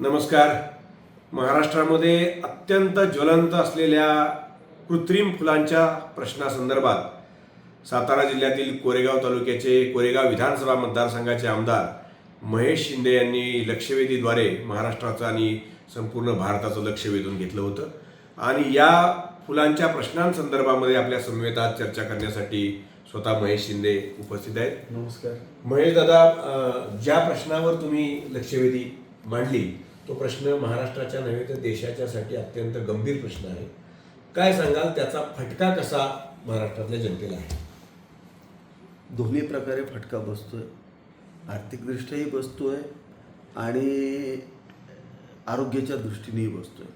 नमस्कार. महाराष्ट्रामध्ये अत्यंत ज्वलंत असलेल्या कृत्रिम फुलांच्या प्रश्नासंदर्भात सातारा जिल्ह्यातील कोरेगाव तालुक्याचे कोरेगाव विधानसभा मतदारसंघाचे आमदार महेश शिंदे यांनी लक्षवेधीद्वारे महाराष्ट्राचं आणि संपूर्ण भारताचं लक्ष वेधून घेतलं होतं. आणि या फुलांच्या प्रश्नांसंदर्भामध्ये आपल्या आज चर्चा करण्यासाठी स्वतः महेश शिंदे उपस्थित आहेत. नमस्कार. महेश दादा ज्या प्रश्नावर तुम्ही लक्षवेधी मांडली तो प्रश्न महाराष्ट्राच्या नव्हे तर देशाच्यासाठी अत्यंत गंभीर प्रश्न आहे. काय सांगाल? त्याचा फटका कसा महाराष्ट्रातल्या जनतेला आहे? दोन्ही प्रकारे फटका बसतोय. आर्थिकदृष्ट्याही बसतोय आणि आरोग्याच्या दृष्टीनेही बसतोय.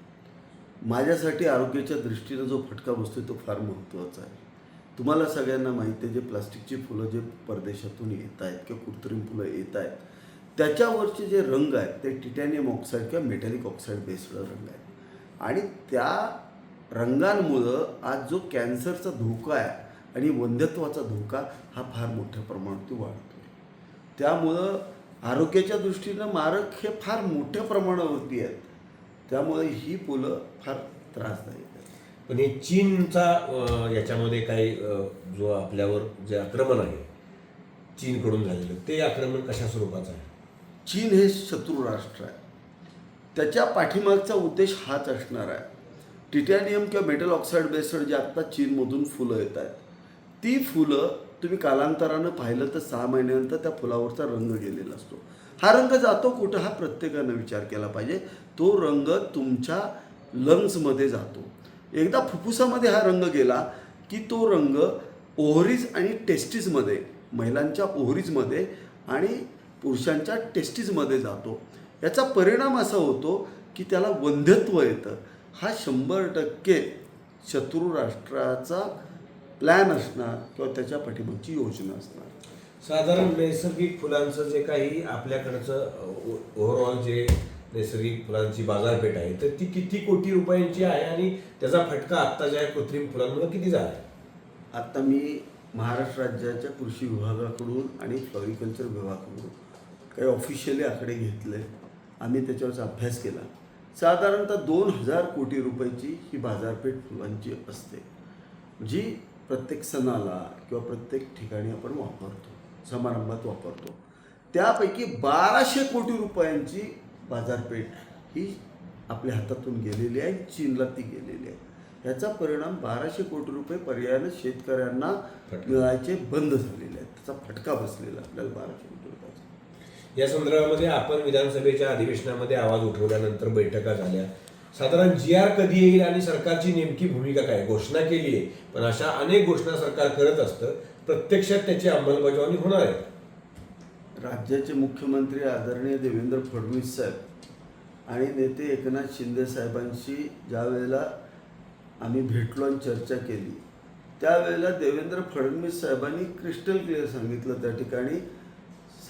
माझ्यासाठी आरोग्याच्या दृष्टीनं जो फटका बसतोय तो फार महत्त्वाचा आहे. तुम्हाला सगळ्यांना माहिती आहे जे प्लास्टिकची फुलं जे परदेशातून येत आहेत किंवा कृत्रिम फुलं येत आहेत त्याच्यावरचे जे रंग आहेत ते टिटॅनियम ऑक्साईड किंवा मेटॅलिक ऑक्साईड बेस्ड रंग आहेत. आणि त्या रंगांमुळं आज जो कॅन्सरचा धोका आहे आणि वंध्यत्वाचा धोका हा फार मोठ्या प्रमाणात वाढतो त्यामुळं आरोग्याच्या दृष्टीनं मारक हे फार मोठ्या प्रमाणावरती आहेत. त्यामुळे ही फुलं फार त्रासदायक आहेत. पण हे चीनचा याच्यामध्ये काही जो आपल्यावर जे आक्रमण आहे चीनकडून झालेलं ते आक्रमण कशा स्वरूपाचं आहे? चीन हे शत्रू राष्ट्र आहे. त्याच्या पाठीमागचा उद्देश हाच असणार आहे. टिटॅनियम किंवा मेटल ऑक्साईड बेस्ड जे आत्ता चीनमधून फुलं येत आहेत ती फुलं तुम्ही कालांतरानं पाहिलं तर सहा महिन्यानंतर त्या फुलावरचा रंग गेलेला असतो. हा रंग जातो कुठं हा प्रत्येकानं विचार केला पाहिजे. तो रंग तुमच्या लंग्समध्ये जातो. एकदा फुफ्फुसामध्ये हा रंग गेला की तो रंग ओहरीज आणि टेस्टीजमध्ये महिलांच्या ओहरीजमध्ये आणि पुरुषांच्या टेस्टीजमध्ये जातो. याचा परिणाम असा होतो की त्याला वंध्यत्व येतं. हा शंभर टक्के शत्रू राष्ट्राचा प्लॅन असणार किंवा त्याच्या पाठीमागची योजना असणार. साधारण नैसर्गिक फुलांचं जे काही आपल्याकडचं ओव्हरऑल जे नैसर्गिक फुलांची बाजारपेठ आहे तर ती किती कोटी रुपयांची आहे आणि त्याचा फटका आत्ताच्या कृत्रिम फुलांमुळे किती झाला आहे? आता मी महाराष्ट्र राज्याच्या कृषी विभागाकडून आणि फ्लॉरिकल्चर विभागाकडून काही ऑफिशियली आकडे घेतले. आम्ही त्याच्यावरचा अभ्यास केला. साधारणतः दोन हजार कोटी रुपयाची ही बाजारपेठ फुलांची असते. जी प्रत्येक सणाला किंवा प्रत्येक ठिकाणी आपण वापरतो समारंभात वापरतो. त्यापैकी बाराशे कोटी रुपयांची बाजारपेठ ही आपल्या हातातून गेलेली आहे चीनला ती गेलेली आहे. याचा परिणाम बाराशे कोटी रुपये पर्यायानं शेतकऱ्यांना. मिळायचे बंद झालेले आहेत. त्याचा फटका बसलेला आपल्याला बाराशे कोटी रुपयाचा या संदर्भामध्ये आपण विधानसभेच्या अधिवेशनामध्ये आवाज उठवल्यानंतर बैठका झाल्या. साधारण जी आर कधी येईल आणि सरकारची नेमकी भूमिका काय? घोषणा केली आहे. पण अशा अनेक घोषणा सरकार करत असतं. प्रत्यक्षात त्याची अंमलबजावणी होणार आहे. राज्याचे मुख्यमंत्री आदरणीय देवेंद्र फडणवीस साहेब आणि नेते एकनाथ शिंदे साहेबांशी ज्या वेळेला आम्ही भेटलो आणि चर्चा केली त्यावेळेला देवेंद्र फडणवीस साहेबांनी क्रिस्टल क्लिअर सांगितलं त्या ठिकाणी.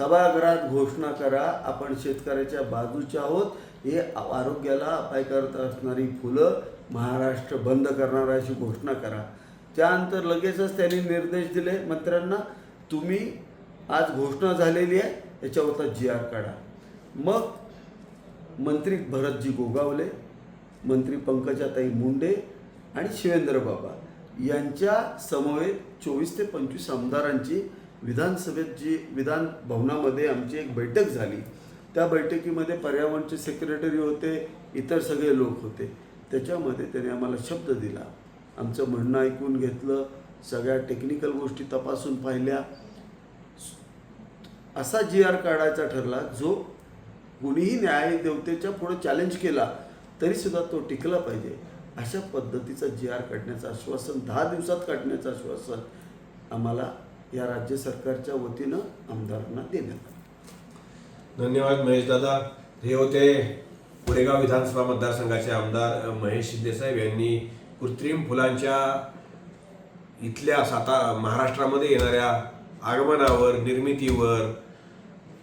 सभागृहात घोषणा करा आपण शेतकऱ्याच्या बाजूचे आहोत. हे आरोग्याला अपायकारक असणारी फुलं महाराष्ट्र बंद करणार अशी घोषणा करा. त्यानंतर लगेचच त्यांनी निर्देश दिले. मंत्र्यांना तुम्ही आज घोषणा झालेली आहे याच्यावरचा जी आर काढा. मग मंत्री भरतजी गोगावले मंत्री पंकजाताई मुंडे आणि शिवेंद्र बाबा यांच्या समवेत चोवीस ते पंचवीस आमदारांची विधानसभेत जी विधान भवनामध्ये आमची एक बैठक झाली. त्या बैठकीमध्ये पर्यावरणचे सेक्रेटरी होते इतर सगळे लोक होते. त्याच्यामध्ये त्याने आम्हाला शब्द दिला. आमचं म्हणणं ऐकून घेतलं. सगळ्या टेक्निकल गोष्टी तपासून पाहिल्या. असा जी आर काढायचा ठरला जो कुणीही न्याय देवतेच्या पुढे चॅलेंज केला तरीसुद्धा तो टिकला पाहिजे. अशा पद्धतीचा जी आर काढण्याचं आश्वासन दहा दिवसात काढण्याचं आश्वासन आम्हाला या राज्य सरकारच्या वतीनं आमदारांना देण्यात धन्यवाद महेश दादा. हे होते कोरेगाव विधानसभा मतदारसंघाचे आमदार महेश शिंदे यांनी कृत्रिम फुलांच्या इथल्या साता महाराष्ट्रामध्ये येणाऱ्या आगमनावर निर्मितीवर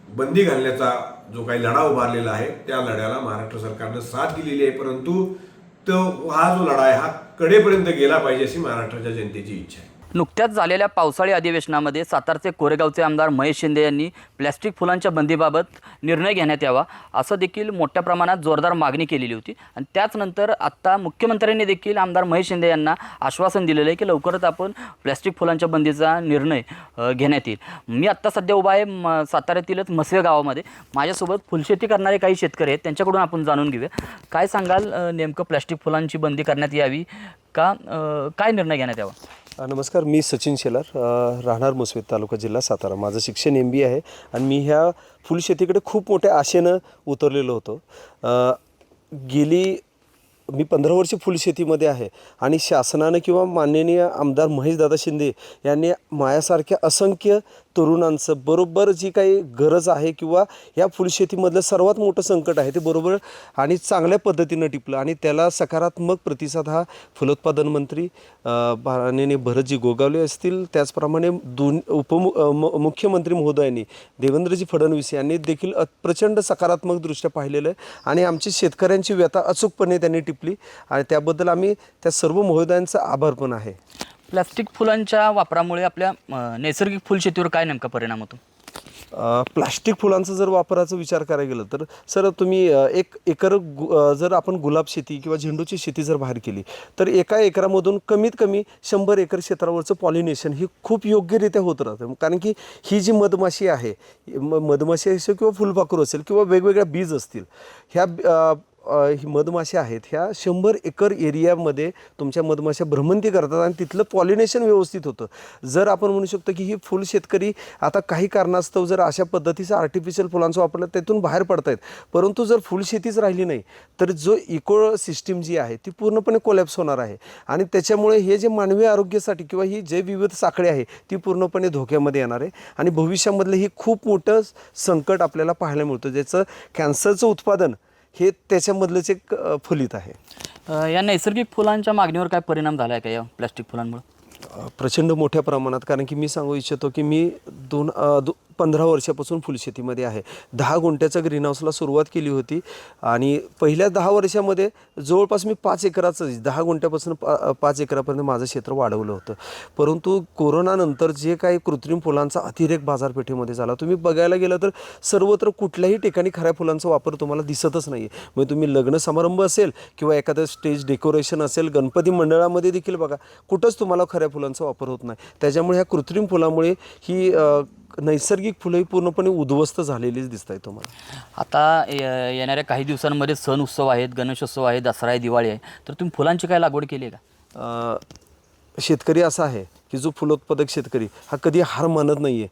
बंदी घालण्याचा जो काही लढा उभारलेला आहे त्या लढ्याला महाराष्ट्र सरकारनं साथ दिलेली आहे. परंतु तो हा जो लढा आहे हा कडेपर्यंत गेला पाहिजे अशी महाराष्ट्राच्या जनतेची इच्छा आहे. नुकत्याच झालेल्या पावसाळी अधिवेशनामध्ये सातारचे कोरेगावचे आमदार महेश शिंदे यांनी प्लॅस्टिक फुलांच्या बंदीबाबत निर्णय घेण्यात यावा असं देखील मोठ्या प्रमाणात जोरदार मागणी केलेली होती. आणि त्याचनंतर आत्ता मुख्यमंत्र्यांनी देखील आमदार महेश शिंदे यांना आश्वासन दिलेलं आहे की लवकरच आपण प्लॅस्टिक फुलांच्या बंदीचा निर्णय घेण्यात येईल. मी आत्ता सध्या उभा आहे म साताऱ्यातीलच मसवे गावामध्ये. माझ्यासोबत फुलशेती करणारे काही शेतकरी आहेत त्यांच्याकडून आपण जाणून घेऊया. काय सांगाल नेमकं प्लॅस्टिक फुलांची बंदी करण्यात यावी का अ, काय निर्णय घेण्यात यावा? अ, नमस्कार मी सचिन शेलार अ, राहणार मुसवेत तालुका जिल्हा सातारा. माझं शिक्षण एम बी आहे आणि मी ह्या फुलशेतीकडे खूप मोठ्या आशेनं उतरलेलो होतो. अ, गेली मी पंधरा वर्ष फुलशेतीमध्ये आहे आणि शासनानं किंवा माननीय आमदार महेशदादा शिंदे यांनी माझ्यासारख्या असंख्य तरुणांचं बरोबर जी काही गरज आहे किंवा या फुलशेतीमधलं सर्वात मोठं संकट आहे ते बरोबर आणि चांगल्या पद्धतीनं टिपलं आणि त्याला सकारात्मक प्रतिसाद हा फलोत्पादन मंत्री अ, माननीय भरतजी गोगावले असतील. त्याचप्रमाणे दोन उपमु म- मुख्यमंत्री महोदयांनी देवेंद्रजी फडणवीस यांनी देखील अ- प्रचंड सकारात्मकदृष्ट्या पाहिलेलं आहे आणि आमची शेतकऱ्यांची व्यथा अचूकपणे त्यांनी टिपली आणि त्याबद्दल आम्ही त्या सर्व महोदयांचा आभार पण आहे. प्लास्टिक फुलांच्या वापरामुळे आपल्या नैसर्गिक फुलशेतीवर काय नेमका परिणाम होतो? प्लास्टिक फुलांचा जर वापराचा विचार करायला गेलं तर सर तुम्ही एक एकर गु जर आपण गुलाब शेती किंवा झेंडूची शेती जर बाहेर केली तर एका एकरामधून कमीत कमी शंभर एकर क्षेत्रावरचं पॉलिनेशन ही खूप योग्यरित्या होत राहतं. कारण की ही जी मधमाशी आहे म मधमाशी असेल किंवा फुलपाखरू असेल किंवा वेगवेगळ्या बीज असतील ह्या मधमाशा आहेत ह्या शंभर एकर एरियामध्ये तुमच्या मधमाशा भ्रमंती करतात आणि तिथलं पॉलिनेशन व्यवस्थित होतं. जर आपण म्हणू शकतो की ही फुल शेतकरी आता काही कारणास्तव जर अशा पद्धतीचं आर्टिफिशियल फुलांचा वापरला त्यातून बाहेर पडतायत. परंतु जर फुलशेतीच राहिली नाही तर जो इको सिस्टीम जी आहे ती पूर्णपणे कोलॅप्स होणार आहे. आणि त्याच्यामुळे हे जे मानवी आरोग्यासाठी किंवा ही जे विविध साखळी आहे ती पूर्णपणे धोक्यामध्ये येणार आहे. आणि भविष्यामधलं ही खूप मोठं संकट आपल्याला पाहायला मिळतं ज्याचं कॅन्सरचं उत्पादन हे त्याच्यामधलंच एक फलित आहे. या नैसर्गिक फुलांच्या मागणीवर काय परिणाम झाला आहे का या प्लास्टिक फुलांमुळे? प्रचंड मोठ्या प्रमाणात कारण की मी सांगू इच्छितो की मी दोन दो पंधरा वर्षापासून फुलशेतीमध्ये आहे. दहा गुंठ्याचं ग्रीन हाऊसला सुरुवात केली होती आणि पहिल्या दहा वर्षामध्ये जवळपास मी पाच एकराचं दहा गुंठ्यापासून पा पाच एकरापर्यंत माझं क्षेत्र वाढवलं होतं. परंतु कोरोनानंतर जे काही कृत्रिम फुलांचा अतिरेक बाजारपेठेमध्ये झाला तुम्ही बघायला गेलं तर सर्वत्र कुठल्याही ठिकाणी खऱ्या फुलांचा वापर तुम्हाला दिसतच नाही आहे मग म्हणजे तुम्ही लग्न समारंभ असेल किंवा एखादं स्टेज डेकोरेशन असेल गणपती मंडळामध्ये देखील बघा कुठंच तुम्हाला खऱ्या फुलांचा वापर होत नाही. त्याच्यामुळे ह्या कृत्रिम फुलामुळे ही नैसर्गिक फुलं ही पूर्णपणे उद्ध्वस्त झालेलीच दिसत आहेत तुम्हाला. आता य- येणाऱ्या काही दिवसांमध्ये सण उत्सव आहेत गणेशोत्सव आहे दसरा आहे दिवाळी आहे. तर तुम्ही फुलांची काय लागवड केली आहे का? अ, शेतकरी असा आहे की जो फुलोत्पादक शेतकरी हा कधी हार मानत नाही आहे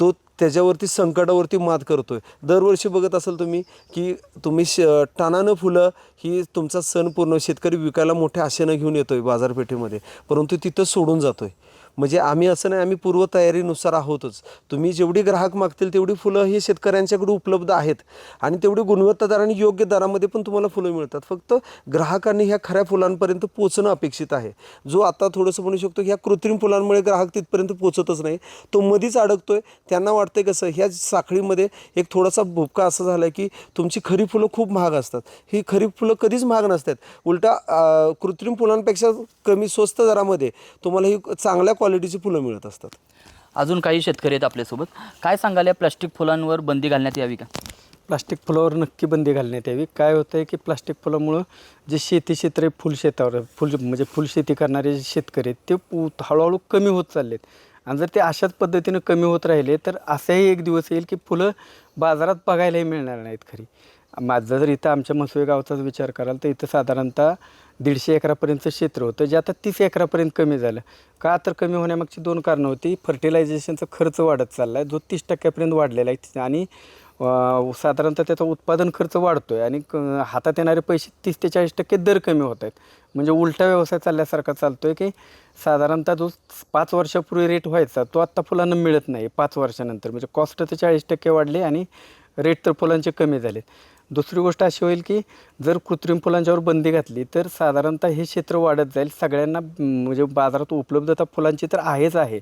तो त्याच्यावरती संकटावरती मात करतोय. दरवर्षी बघत असाल तुम्ही की तुम्ही श टनानं फुलं ही तुमचा सण पूर्ण शेतकरी विकायला मोठ्या आशेनं घेऊन येतोय बाजारपेठेमध्ये. परंतु तिथं सोडून जातोय. म्हणजे आम्ही असं नाही आम्ही पूर्वतयारीनुसार आहोतच. तुम्ही जेवढी ग्राहक मागतील तेवढी फुलं ही शेतकऱ्यांच्याकडे उपलब्ध आहेत. आणि तेवढी गुणवत्तादार आणि योग्य दरामध्ये पण तुम्हाला फुलं मिळतात. फक्त ग्राहकांनी ह्या खऱ्या फुलांपर्यंत पोचणं अपेक्षित आहे. जो आता थोडंसं म्हणू शकतो की ह्या कृत्रिम फुलांमुळे ग्राहक तिथपर्यंत पोचतच नाही. तो मधीच अडकतोय. त्यांना वाटतंय कसं ह्या साखळीमध्ये एक थोडासा भुपका असा झाला आहे की तुमची खरी फुलं खूप महाग असतात. ही खरी फुलं कधीच महाग नसतात. उलटा कृत्रिम फुलांपेक्षा कमी स्वस्त दरामध्ये तुम्हाला ही चांगल्या क्वालिटीची फुलं मिळत असतात. अजून काही शेतकरी आहेत आपल्यासोबत. काय सांगाल या प्लास्टिक फुलांवर बंदी घालण्यात यावी का? प्लास्टिक फुलावर नक्की बंदी घालण्यात यावी. काय होतं आहे की प्लास्टिक फुलामुळं जे शेती क्षेत्र आहे फुलशेतावर फुल म्हणजे फुलशेती करणारे जे शेतकरी आहेत ते पु- हळूहळू कमी होत चाललेत. आणि जर ते अशाच पद्धतीनं कमी होत राहिले तर असाही एक दिवस येईल की फुलं बाजारात बघायलाही मिळणार नाहीत खरी. माझं जर इथं आमच्या मसुळे गावचाच विचार कराल तर इथं साधारणतः दीडशे एकरापर्यंतचं क्षेत्र होतं जे आता तीस एकरापर्यंत कमी झालं. का तर कमी होण्यामागची दोन कारणं होती. फर्टिलायझेशनचा खर्च वाढत चालला आहे जो तीस टक्क्यापर्यंत वाढलेला आहे आणि साधारणतः त्याचा उत्पादन खर्च वाढतो आहे आणि क- हातात येणारे पैसे तीस ते चाळीस टक्के दर कमी होत आहेत. म्हणजे उलटा व्यवसाय चालल्यासारखा चालतो आहे की साधारणतः जो पाच वर्षापूर्वी रेट व्हायचा तो आत्ता फुलांना मिळत नाही पाच वर्षानंतर. म्हणजे कॉस्ट तर चाळीस टक्के वाढले आणि रेट तर फुलांचे कमी झालेत. दुसरी गोष्ट अशी होईल की जर कृत्रिम फुलांच्यावर बंदी घातली तर साधारणतः हे क्षेत्र वाढत जाईल. सगळ्यांना म्हणजे बाजारात उपलब्धता फुलांची तर आहेच आहे.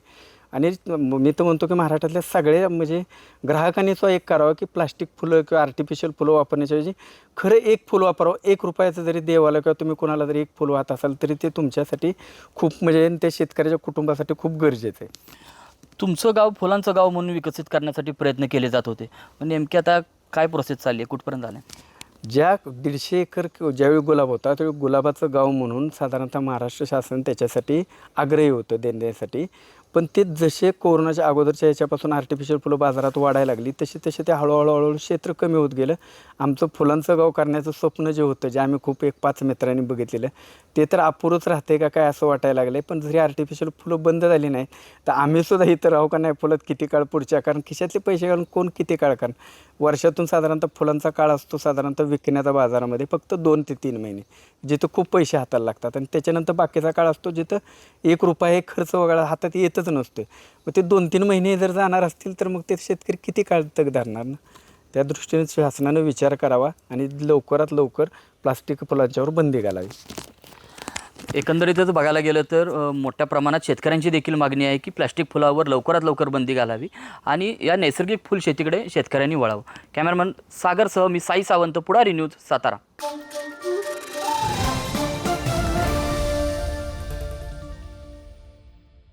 आणि म- तर म्हणतो की महाराष्ट्रातल्या सगळ्या म्हणजे ग्राहकांनी तो एक करावा की प्लास्टिक फुलं किंवा आर्टिफिशियल फुलं वापरण्याच्याऐवजी खरं एक फुल वापरावं. एक रुपयाचं जरी देवाला किंवा तुम्ही कोणाला जरी एक फुल वाहत असाल तरी ते तुमच्यासाठी खूप म्हणजे त्या शेतकऱ्याच्या कुटुंबासाठी खूप गरजेचं आहे. तुमचं गाव फुलांचं गाव म्हणून विकसित करण्यासाठी प्रयत्न केले जात होते. पण नेमकी आता काय प्रोसेस चालली आहे? कुठपर्यंत झालं ज्या दीडशे एकर ज्यावेळी गुलाब होता त्यावेळी गुलाबाचं गाव म्हणून साधारणतः महाराष्ट्र शासन त्याच्यासाठी आग्रही होतं देण्यासाठी. पण ते जसे कोरोनाच्या अगोदरच्या याच्यापासून आर्टिफिशियल फुलं बाजारात वाढायला लागली तसे तसे ते हळूहळू हळूहळू क्षेत्र कमी होत गेलं. आमचं फुलांचं गाव करण्याचं स्वप्न जे होतं जे आम्ही खूप एक पाच मित्रांनी बघितलेलं ते तर अपुरंच राहते का काय असं वाटायला लागलं पण जरी आर्टिफिशियल फुलं बंद झाली नाही तर आम्हीसुद्धा इथं राहू का नाही फुलात किती काळ पुढच्या? कारण खिशातले पैसे घालून कोण किती काळ कारण वर्षातून साधारणतः फुलांचा काळ असतो साधारणतः विकण्याचा बाजारामध्ये फक्त दोन ते तीन महिने जिथं खूप पैसे हाताला लागतात. आणि त्याच्यानंतर बाकीचा काळ असतो जिथं एक रुपया एक खर्च वगैरे हातात येतच नसतो मग ते दोन तीन महिने जर जाणार असतील तर मग ते शेतकरी किती काळ तक धरणार ना? त्या दृष्टीने शासनानं विचार करावा आणि लवकरात लवकर प्लास्टिक फुलांच्यावर बंदी घालावी. एकंदरीतच बघायला गेलं तर मोठ्या प्रमाणात शेतकऱ्यांची देखील मागणी आहे की प्लॅस्टिक फुलावर लवकरात लवकर बंदी घालावी आणि या नैसर्गिक फुल शेतीकडे शेतकऱ्यांनी वळावं. कॅमेरामन सागरसह मी साई सावंत पुढारी न्यूज सातारा.